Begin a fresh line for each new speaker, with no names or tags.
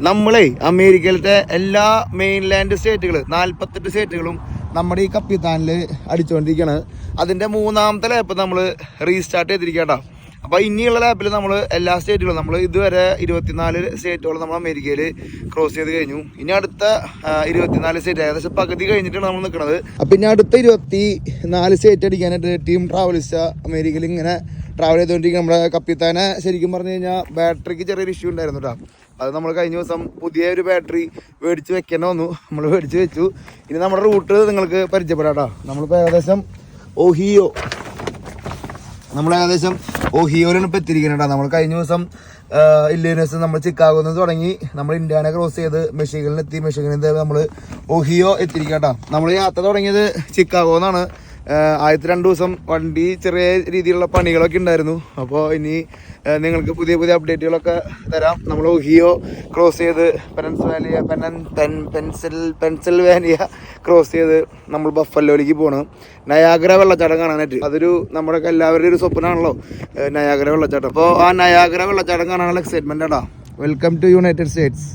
നമ്മളെ അമേരിക്കയിലത്തെ എല്ലാ മെയിൻലാൻഡ് സ്റ്റേറ്റുകൾ നാൽപ്പത്തെട്ട് സ്റ്റേറ്റുകളും നമ്മുടെ ഈ കപ്പിത്താനിൽ അടിച്ചുകൊണ്ടിരിക്കുകയാണ് അതിന്റെ മൂന്നാമത്തെ ലാപ്പ് നമ്മൾ റീസ്റ്റാർട്ട് ചെയ്തിരിക്കട്ടോ അപ്പൊ ഇനിയുള്ള ലാപ്പിൽ നമ്മൾ എല്ലാ സ്റ്റേറ്റുകളും നമ്മൾ ഇതുവരെ ഇരുപത്തിനാല് സ്റ്റേറ്റുകളും നമ്മൾ അമേരിക്കയിൽ ക്രോസ് ചെയ്ത് കഴിഞ്ഞു. ഇനി അടുത്ത ഇരുപത്തിനാല് സ്റ്റേറ്റ് ഏകദേശം പകുതി കഴിഞ്ഞിട്ടാണ് നമ്മൾ നിൽക്കുന്നത് അപ്പൊ ഇനി അടുത്ത ഇരുപത്തി നാല് സ്റ്റേറ്റ് അടിക്കാനായിട്ട് ടീം ട്രാവലിസ്റ്റ് അമേരിക്കയിൽ ഇങ്ങനെ ട്രാവൽ ചെയ്തുകൊണ്ടിരിക്കും നമ്മുടെ കപ്പിത്താനെ ശരിക്കും പറഞ്ഞു കഴിഞ്ഞാൽ ബാറ്ററിക്ക് ചെറിയൊരു ഇഷ്യൂ ഉണ്ടായിരുന്നു കേട്ടോ അത് നമ്മൾ കഴിഞ്ഞ ദിവസം പുതിയ ഒരു ബാറ്ററി മേടിച്ച് വെക്കേണ്ട വന്നു. നമ്മൾ മേടിച്ച് വെച്ചു. ഇനി നമ്മുടെ റൂട്ട് നിങ്ങൾക്ക് പരിചയപ്പെടാം കേട്ടോ നമ്മളിപ്പോൾ ഏകദേശം ഓഹിയോ. നമ്മൾ ഏകദേശം ഓഹിയോയിലാണ് ഇപ്പോൾ എത്തിയിരിക്കുന്നത് കേട്ടോ നമ്മൾ കഴിഞ്ഞ ദിവസം ഇല്ലിനസ് നമ്മൾ ചിക്കാഗോയിൽ നിന്ന് തുടങ്ങി. നമ്മൾ ഇന്ത്യാനെ ക്രോസ് ചെയ്ത് മെഷീനിൽ നിന്ന് നമ്മൾ ഓഹിയോ എത്തിയിരിക്കാം നമ്മൾ യാത്ര തുടങ്ങിയത് ചിക്കാഗോ എന്നാണ് ആദ്യത്തെ രണ്ട് ദിവസം വണ്ടി ചെറിയ രീതിയിലുള്ള പണികളൊക്കെ ഉണ്ടായിരുന്നു. അപ്പോൾ ഇനി നിങ്ങൾക്ക് പുതിയ പുതിയ അപ്ഡേറ്റുകളൊക്കെ തരാം. നമ്മൾ ഹിയോ ക്രോസ് ചെയ്ത് പെൻസിൽവാനിയ പെനൻ പെൻ പെൻസിൽ പെൻസിൽവാനിയ ക്രോസ് ചെയ്ത് നമ്മൾ ബഫല്ലോയിലേക്ക് പോകണം നയാഗ്ര വെള്ളച്ചാട്ടം കാണാനായിട്ട് അതൊരു നമ്മുടെ എല്ലാവരുടെയും ഒരു സ്വപ്നമാണല്ലോ നയാഗ്ര വെള്ളച്ചാട്ടം. അപ്പോൾ ആ നയാഗ്ര വെള്ളച്ചാട്ടം കാണാനുള്ള എക്സൈറ്റ്മെന്റ് ആടാ. Welcome to United States